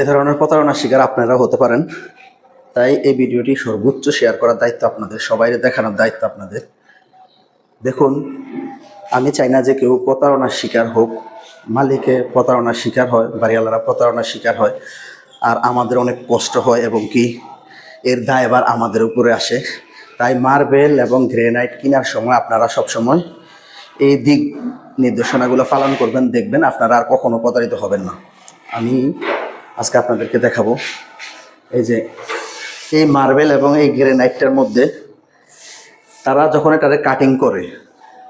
এ ধরনের প্রতারণার শিকার আপনারা হতে পারেন। তাই এই ভিডিওটি সর্বোচ্চ শেয়ার করার দায়িত্ব আপনাদের সবাই দেখানোর দায়িত্ব আপনাদের। দেখুন, আমি চাই না যে কেউ প্রতারণার শিকার হোক মালিকে প্রতারণার শিকার হয়, বাড়িওয়ালারা প্রতারণার শিকার হয়, আর আমাদের অনেক কষ্ট হয় এবং কি এর দায় এবার আমাদের উপরে আসে। তাই মার্বেল এবং গ্রেনাইট কেনার সময় আপনারা সব সময় এই দিক নির্দেশনাগুলো পালন করবেন, দেখবেন আপনারা আর কখনো প্রতারিত হবেন না। আমি আজকে আপনাদেরকে দেখাবো। এই যে, এই মার্বেল এবং এই গ্রেনাইটটার মধ্যে তারা যখন এটারে কাটিং করে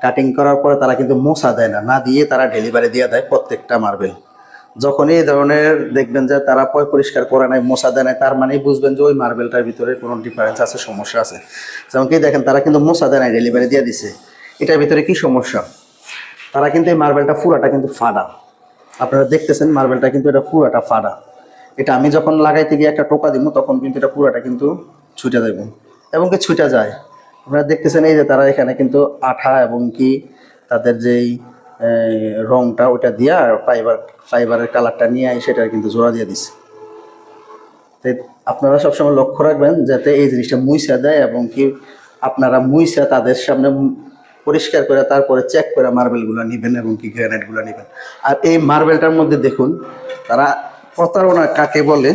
কাটিং করার পরে তারা কিন্তু মশা দেয় না না দিয়ে তারা ডেলিভারি দিয়ে দেয় প্রত্যেকটা মার্বেল। যখন এই ধরনের দেখবেন যে তারা পয় পরিষ্কার করে নাই মশা দেয় নাই, তার মানেই বুঝবেন যে ওই মার্বেলটার ভিতরে কোনো ডিফারেন্স আছে, সমস্যা আছে। যেমন কি দেখেন, তারা কিন্তু মশা দেয় নাই ডেলিভারি দিয়ে দিছে। এটার ভিতরে কি সমস্যা? তারা কিন্তু এই মার্বেলটা পুরাটা কিন্তু ফাডা আপনারা দেখতেছেন মার্বেলটা কিন্তু এটা পুরাটা ফাডা এটা আমি যখন লাগাইতে গিয়ে একটা টোকা দিব তখন কিন্তু এটা পুরাটা কিন্তু ছুটে দেব এবং কি ছুটে যায়? আপনারা দেখতেছেন এই যে তারা এখানে কিন্তু আঠা এবং কি তাদের যেই রংটা ওটা দিয়া ফাইবার ফাইবারের কালারটা নিয়ে সেটা কিন্তু জোড়া দিয়ে দিছে। তাই আপনারা সবসময় লক্ষ্য রাখবেন যাতে এই জিনিসটা মুইসা দেয় এবং কি আপনারা মুইসা তাদের সামনে পরিষ্কার করে তারপরে চেক করে মার্বেলগুলো নেবেন এবং কি গ্রানাইটগুলো নেবেন। আর এই মার্বেলটার মধ্যে দেখুন, তারা প্রতারণা কাকে বলে?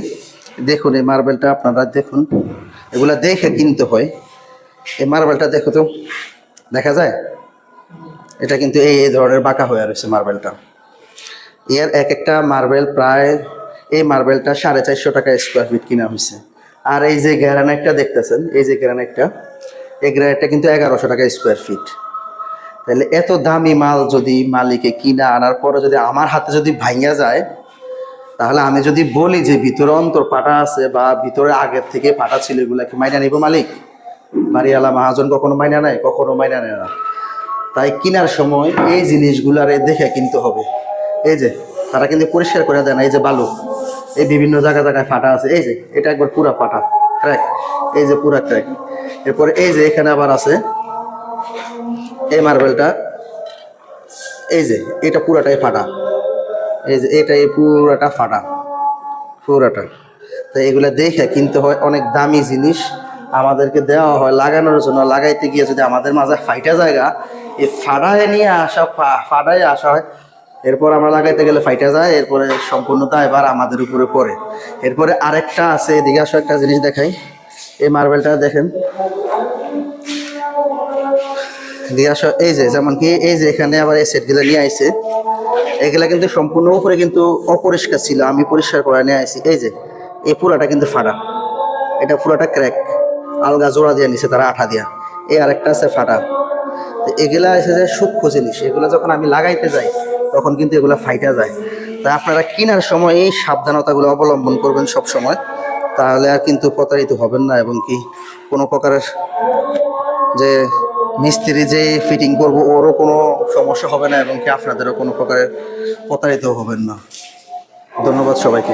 দেখুন, এই মার্বেলটা আপনারা দেখুন। এগুলা দেখে কিনতে হয়। এই মার্বেলটা দেখো তো, দেখা যায়? এটা কিন্তু এই এই ধরনের বাঁকা হয়ে রয়েছে মার্বেলটা। এর এক একটা মার্বেল প্রায়, এই মার্বেলটা সাড়ে চারশো টাকা স্কোয়ার ফিট কিনা হয়েছে। আর এই যে গ্রানাইটটা দেখতেছেন, এই যে গ্রানাইটটা, এই গ্রানাইটটা কিন্তু এগারোশো টাকা স্কোয়ার ফিট তাহলে এত দামি মাল যদি মালিকে কিনা আনার পরে যদি আমার হাতে যদি ভাঙা যায় তাহলে আমি যদি বলি যে ভিতরে অন্তর পাটা আছে বা ভিতরে আগের থেকে পাটা ছিল, এগুলা কি মাইনা নিব মালিক? বাড়িওয়ালা মহাজন কখনো মাইনা নেয়? কখনো মাইনা নেয় না। তাই কেনার সময় এই জিনিসগুলারে দেখে কিনতে হবে। এই যে, তারা কিন্তু পরিষ্কার করে দেয় না, এই যে বালু। এই বিভিন্ন জায়গায় জায়গায় ফাটা আছে। এই যে, এটা একবার পুরা ফাটা। ক্র্যাক এই যে পুরা ক্র্যাক এরপরে এই যে এখানে আবার আছে এই মার্বেলটা এই যে, এটা পুরাটাই ফাটা। এই যে এটা এই পুরোটা ফাটা, পুরোটা। তো এগুলা দেখে কিনতে হয় অনেক দামি জিনিস। আমাদেরকে দেওয়া হয় লাগানোর জন্য, লাগাইতে গিয়ে যদি আমাদের মাঝে ফাইটা জায়গা, এই ফাড়ায় নিয়ে আসা ফাড়ায় আসা হয়, এরপর আমরা লাগাইতে গেলে ফাইটা যায়, এরপরে সম্পূর্ণতা এবার আমাদের উপরে পড়ে। এরপরে আরেকটা আছে, এদিকে আসো একটা জিনিস দেখাই। এই মার্বেলটা দেখেন। দিয়ে আসো। এই যে, যেমন কি, এই যে এখানে আবার এই সেটগুলো নিয়ে আইছে। এগুলা কিন্তু সম্পূর্ণ উপরে কিন্তু অপরিষ্কার ছিল, আমি পরিষ্কার করে নিয়ে আইছি। এই যে, এই পুরাটা কিন্তু ফাটা। এটা পুরাটা ক্র্যাক আলগা জোড়া দিয়ে নিছে তারা আঠা দিয়া। এই আরেকটা আছে ফাটা। তো এগুলা এসে যে সূক্ষ্ম জিনিস। এগুলো যখন আমি লাগাইতে যাই, তখন কিন্তু এগুলা ফাইটা যায়। তা আপনারা কেনার সময় এই সাবধানতাগুলো অবলম্বন করবেন সব সময় তাহলে আর কিন্তু প্রতারিত হবেন না এবং কি কোনো প্রকারের যে মিস্ত্রি যে ফিটিং করব, ওরও কোনো সমস্যা হবে না এবং কি আপনাদেরও কোনো প্রকারের প্রতারিত হবেন না। ধন্যবাদ সবাইকে।